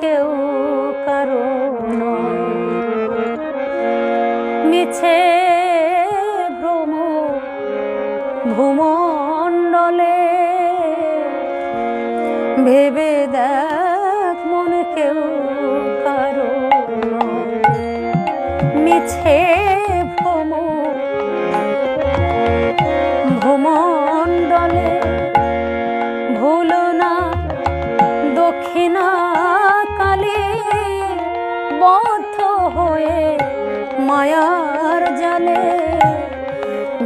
কেউ কারও মিছে ভ্রম ভূমণ্ডলে ভেবে দেখ মনে কেউ কারও মিছে মায়ার জালে।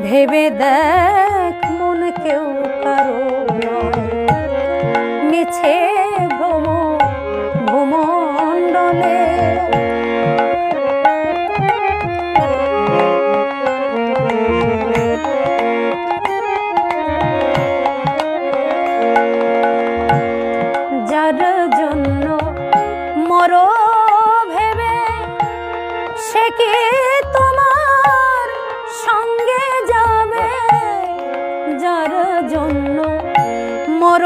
ভেবে দেখ মন কেউ কারও মিছে সে কি তোমার সঙ্গে যাবে যার জন্য মর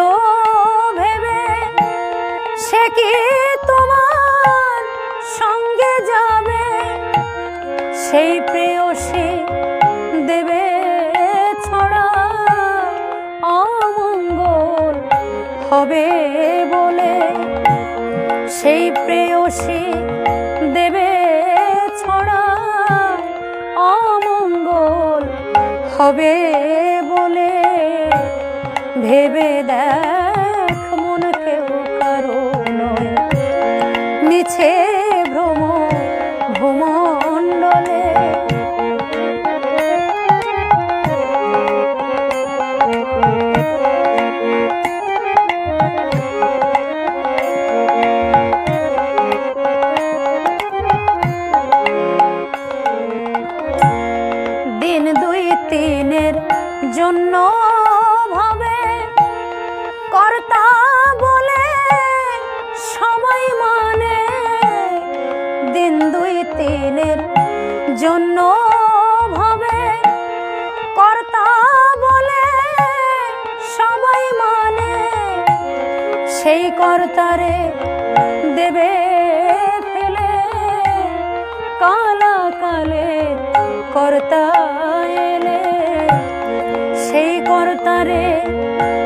ভেবে? সে কি তোমার সঙ্গে যাবে? সেই প্রেয়সী দেবে ছড়া অমঙ্গল হবে বলে। সেই প্রেয়সী দেবে হবে বলে ভেবে দেখ মন কেউ কারও নয়। মিছে জন্য ভাবে কর্তা বলে সবাই মানে দিন দুই তিনের জন্য ভাবে কর্তা বলে সবাই মানে সেই কর্তারে সেই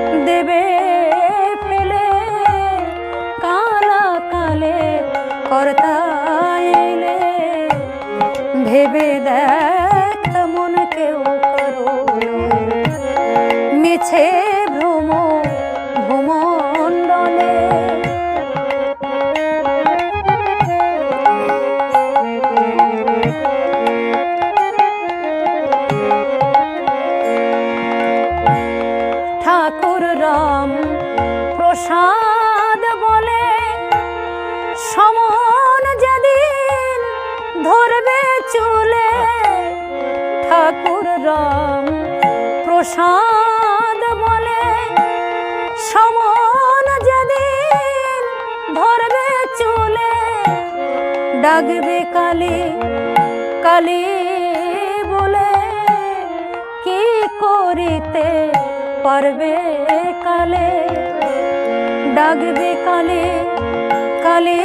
প্রসাদ বলে, সমন যেদিন ধরবে চুলে, ঠাকুর রাম প্রসাদ বলে, সমন যেদিন ধরবে চুলে, ডাকবে কালী কালী বলে, কি করিতে পারবে কালে? ডাকবে কালে কালে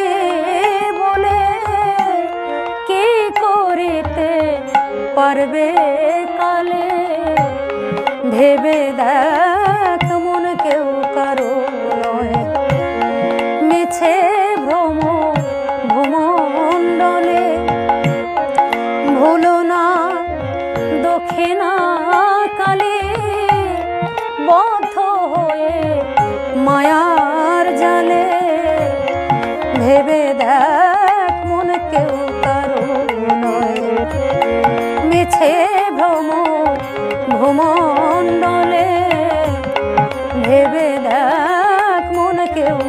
বলে কি করিতে পারবে কালে? ভেবে দেখ। ভেবে দেখ মন কেউ কারও নয়। মিছে ভ্রম ভ্রমণ্ডলে ভেবে দেখ মন কেউ